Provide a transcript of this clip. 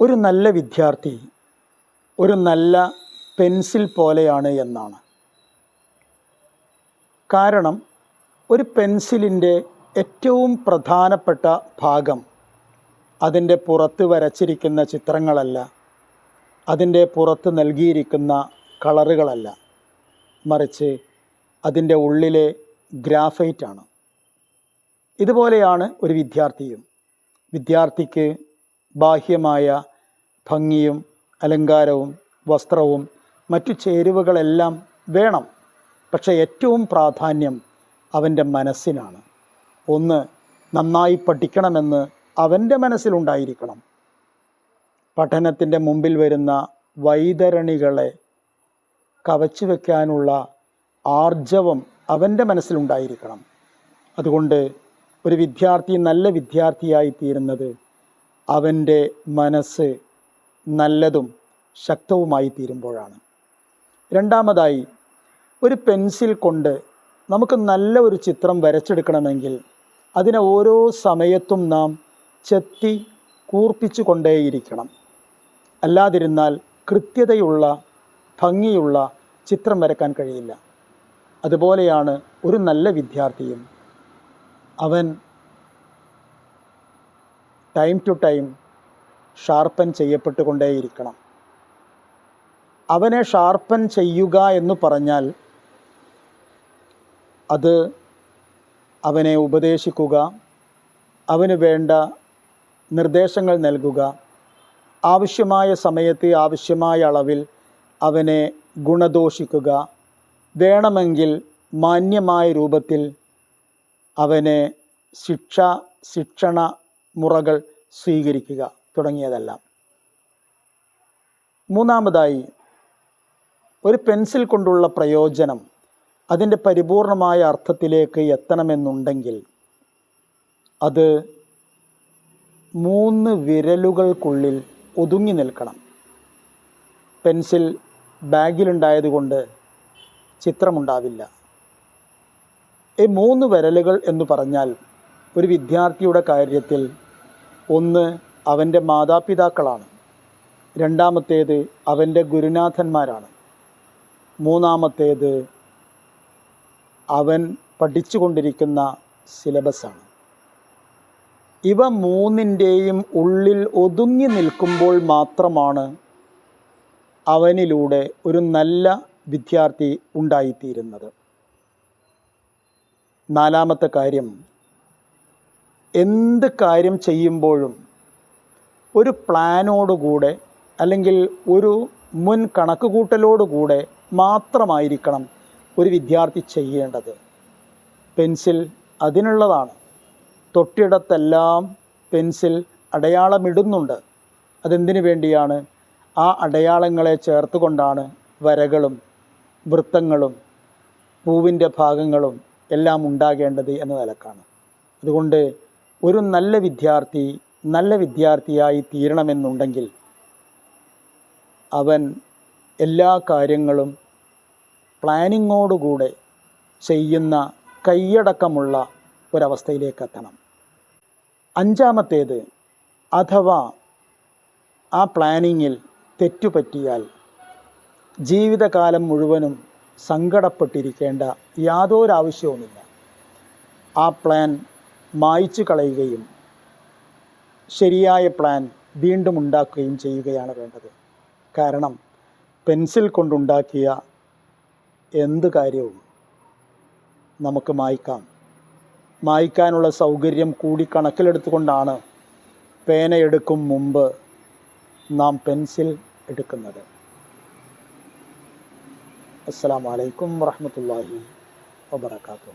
ഒരു നല്ല വിദ്യാർത്ഥി ഒരു നല്ല പെൻസിൽ പോലെയാണ് എന്നാണ്. കാരണം ഒരു പെൻസിലിന്റെ ഏറ്റവും പ്രധാനപ്പെട്ട ഭാഗം അതിന്റെ പുറത്ത് വരച്ചിരിക്കുന്ന ചിത്രങ്ങളല്ല അതിന്റെ പുറത്ത് നൽകിയിരിക്കുന്ന കളറുകളല്ല മറിച്ച് അതിന്റെ ഉള്ളിലെ ഗ്രാഫൈറ്റാണ്. ഇതുപോലെയാണ് ഒരു വിദ്യാർത്ഥിയും. വിദ്യാർത്ഥിക്ക് ബാഹ്യമായ ഭംഗിയും അലങ്കാരവും വസ്ത്രവും മറ്റു ചേരുവകളെല്ലാം വേണം. പക്ഷേ ഏറ്റവും പ്രാധാന്യം അവന്റെ മനസ്സിനാണ്. ഒന്ന് നന്നായി പഠിക്കണമെന്ന് അവന്റെ മനസ്സിലുണ്ടായിരിക്കണം. പഠനത്തിന്റെ മുമ്പിൽ വരുന്ന വൈതരണികളെ കവച്ചു വയ്ക്കാനുള്ള ആർജവം അവന്റെ മനസ്സിലുണ്ടായിരിക്കണം. അതുകൊണ്ട് ഒരു വിദ്യാർത്ഥി നല്ല വിദ്യാർത്ഥിയായി തീരുന്നത് അവന്റെ മനസ്സ് നല്ലതും ശക്തവുമായി തീരുമ്പോഴാണ്. രണ്ടാമതായി ഒരു പെൻസിൽ കൊണ്ട് നമുക്ക് നല്ല ഒരു ചിത്രം വരച്ചെടുക്കണമെങ്കിൽ അതിനെ ഓരോ സമയത്തും നാം ചെത്തി കൂർപ്പിച്ചു കൊണ്ടേയിരിക്കണം. അല്ലാതിരുന്നാൽ കൃത്യതയുള്ള ഭംഗിയുള്ള ചിത്രം വരക്കാൻ കഴിയില്ല. അതുപോലെയാണ് ഒരു നല്ല വിദ്യാർത്ഥിയും. അവൻ ടൈം ടു ടൈം ഷാർപ്പൻ ചെയ്യപ്പെട്ടുകൊണ്ടേയിരിക്കണം. അവനെ ഷാർപ്പൻ ചെയ്യുക എന്ന് പറഞ്ഞാൽ അത് അവനെ ഉപദേശിക്കുക അവന് വേണ്ട നിർദ്ദേശങ്ങൾ നൽകുക ആവശ്യമായ സമയത്ത് ആവശ്യമായ അളവിൽ അവനെ ഗുണദോഷിക്കുക വേണമെങ്കിൽ മാന്യമായ രൂപത്തിൽ അവനെ ശിക്ഷ ശിക്ഷണ മുറകൾ സ്വീകരിക്കുക തുടങ്ങിയതെല്ലാം. മൂന്നാമതായി ഒരു പെൻസിൽ കൊണ്ടുള്ള പ്രയോജനം അതിന്റെ പരിപൂർണമായ അർത്ഥത്തിലേക്ക് എത്തണമെന്നുണ്ടെങ്കിൽ അത് മൂന്ന് വിരലുകൾക്കുള്ളിൽ ഒതുങ്ങി നിൽക്കണം. പെൻസിൽ ബാഗിലുണ്ടായതുകൊണ്ട് ചിത്രമുണ്ടാവില്ല. ഈ മൂന്ന് വിരലുകൾ എന്ന് പറഞ്ഞാൽ ഒരു വിദ്യാർത്ഥിയുടെ കാര്യത്തിൽ ഒന്ന് അവന്റെ മാതാപിതാക്കളാണ്. രണ്ടാമത്തേത് അവന്റെ ഗുരുനാഥന്മാരാണ്. മൂന്നാമത്തേത് അവൻ പഠിച്ചുകൊണ്ടിരിക്കുന്ന സിലബസാണ്. ഇവ മൂന്നിന്റെയും ഉള്ളിൽ ഒതുങ്ങി നിൽക്കുമ്പോൾ മാത്രമാണ് അവനിലൂടെ ഒരു നല്ല വിദ്യാർത്ഥി ഉണ്ടായിത്തീരുന്നത്. നാലാമത്തെ കാര്യം എന്ത് കാര്യം ചെയ്യുമ്പോഴും ഒരു പ്ലാനോടുകൂടെ അല്ലെങ്കിൽ ഒരു മുൻ കണക്കുകൂട്ടലോടുകൂടെ മാത്രമായിരിക്കണം ഒരു വിദ്യാർത്ഥി ചെയ്യേണ്ടത്. പെൻസിൽ അതിനുള്ളതാണ്. തൊട്ടിടത്തെല്ലാം പെൻസിൽ അടയാളമിടുന്നുണ്ട്. അതെന്തിനു വേണ്ടിയാണ്? ആ അടയാളങ്ങളെ ചേർത്തുകൊണ്ടാണ് വരകളും വൃത്തങ്ങളും പൂവിന്റെ ഭാഗങ്ങളും എല്ലാം ഉണ്ടാകേണ്ടത് എന്ന നിലക്കാണ്. അതുകൊണ്ട് ഒരു നല്ല വിദ്യാർത്ഥി നല്ല വിദ്യാർത്ഥിയായി തീരണമെന്നുണ്ടെങ്കിൽ അവൻ എല്ലാ കാര്യങ്ങളും പ്ലാനിങ്ങോടുകൂടെ ചെയ്യുന്ന കൈയടക്കമുള്ള ഒരവസ്ഥയിലേക്ക് എത്തണം അഞ്ചാമത്തേത് അഥവാ ആ പ്ലാനിങ്ങിൽ തെറ്റുപറ്റിയാൽ ജീവിതകാലം മുഴുവനും സങ്കടപ്പെട്ടിരിക്കേണ്ട യാതൊരാവശ്യവുമില്ല. ആ പ്ലാൻ മായ്ച്ചു കളയുകയും ശരിയായ പ്ലാൻ വീണ്ടും ഉണ്ടാക്കുകയും ചെയ്യുകയാണ് വേണ്ടത്. കാരണം പെൻസിൽ കൊണ്ടുണ്ടാക്കിയ എന്ത് കാര്യവും നമുക്ക് മായ്ക്കാം. മായ്ക്കാനുള്ള സൗകര്യം കൂടി കണക്കിലെടുത്തുകൊണ്ടാണ് പേന എടുക്കും മുമ്പ് നാം പെൻസിൽ എടുക്കുന്നത്. അസ്സാം വലൈക്കും വാഹമത്തല്ലാഹി വാബർക്കാത്തു